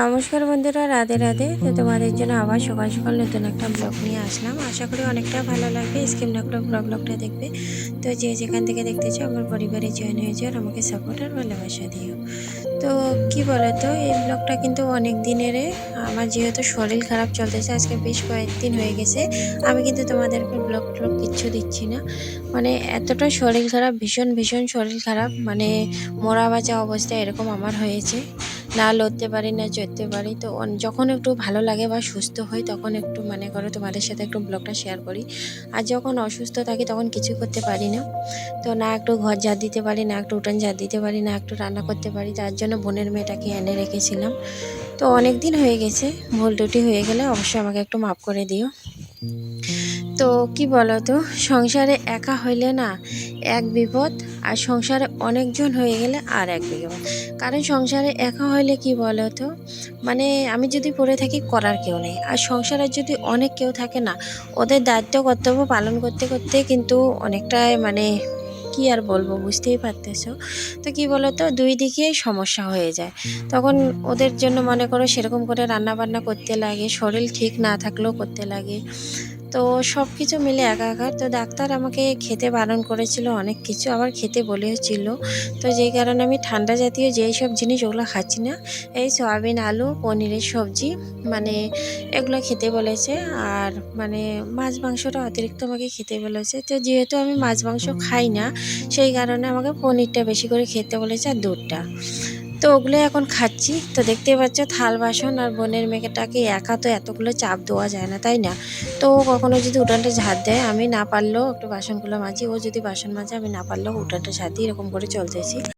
নমস্কার বন্ধুরা, রাধে রাধে। তো তোমাদের জন্য আবার সকাল সকাল নতুন একটা ব্লগ নিয়ে আসলাম। আশা করি অনেকটা ভালো লাগবে। স্কিম না পুরো ব্লগটা দেখবে। তো যে যেখান থেকে দেখতেছো আমার পরিবারে জয়েন হয়েছে আর আমাকে সাপোর্ট আর ভালোবাসা দিও। তো কি বলো তো এই ব্লগটা কিন্তু অনেক দিনের আমার যেহেতু শরীর খারাপ চলতেছে, আজকে বেশ কয়েকদিন হয়ে গেছে। আমি কিন্তু তোমাদেরকে ব্লগ ট্লগ কিচ্ছু দিচ্ছি না। মানে এতটা শরীর খারাপ, ভীষণ ভীষণ শরীর খারাপ। মানে মরা বাঁচা অবস্থা এরকম আমার হয়েছে। না লড়তে পারি, না চড়তে পারি। তো যখন একটু ভালো লাগে বা সুস্থ হই, তখন একটু মনে করো তোমাদের সাথে একটু ব্লগটা শেয়ার করি। আর যখন অসুস্থ থাকি, তখন কিছু করতে পারি না। তো না একটু ঘর ঝাড় দিতে পারি, না একটু উঠান ঝাড় দিতে পারি, না একটু রান্না করতে পারি। তার জন্য বোনের মেয়েটাকে এনে রেখেছিলাম। তো অনেক দিন হয়ে গেছে, ভুল টুটি হয়ে গেলে অবশ্যই আমাকে একটু মাফ করে দিও। তো কি বলো তো সংসারে একা হইলে না এক বিপদ আর সংসারে অনেকজন হয়ে গেলে আর এক বিপদ। কারণ সংসারে একা হইলে কি বলো তো মানে আমি যদি পড়ে থাকি করার কেউ নেই। আর সংসারে যদি অনেক কেউ থাকে না, ওদের দায়িত্ব, কর্তব্য পালন করতে করতে কিন্তু অনেকটাই মানে কি আর বলব, বুঝতেই পারতেছ। তো কি বলো তো দুই দিকেই সমস্যা হয়ে যায়। তখন ওদের জন্য মনে করো সেরকম করে রান্না বান্না করতে লাগে, শরীর ঠিক না থাকলেও করতে লাগে। তো সব কিছু মিলে একাকার তো ডাক্তার আমাকে খেতে বারণ করেছিল, অনেক কিছু আবার খেতে বলেছিল। তো যেই কারণে আমি ঠান্ডা জাতীয় যেই সব জিনিস ওগুলো খাচ্ছি না, এই সয়াবিন, আলু, পনিরের সবজি মানে এগুলো খেতে বলেছে। আর মানে মাছ মাংসটা অতিরিক্ত আমাকে খেতে বলেছে। তো যেহেতু আমি মাছ মাংস খাই না, সেই কারণে আমাকে পনিরটা বেশি করে খেতে বলেছে আর দুধটা। তো ওগুলো এখন খাচ্ছি। তো দেখতে পাচ্ছ, থাল বাসন আর বোনের মেয়েটাকে একা তো এতগুলো চাপ দেওয়া যায় না, তাই না? তো কখনো যদি উঠানটা ঝাঁত দেয়, আমি না পারলেও একটু বাসনগুলো মাজি, ও যদি বাসন মাজে, আমি না পারলেও উঠানটা ঝাঁত দিই এরকম করে চলতেছি।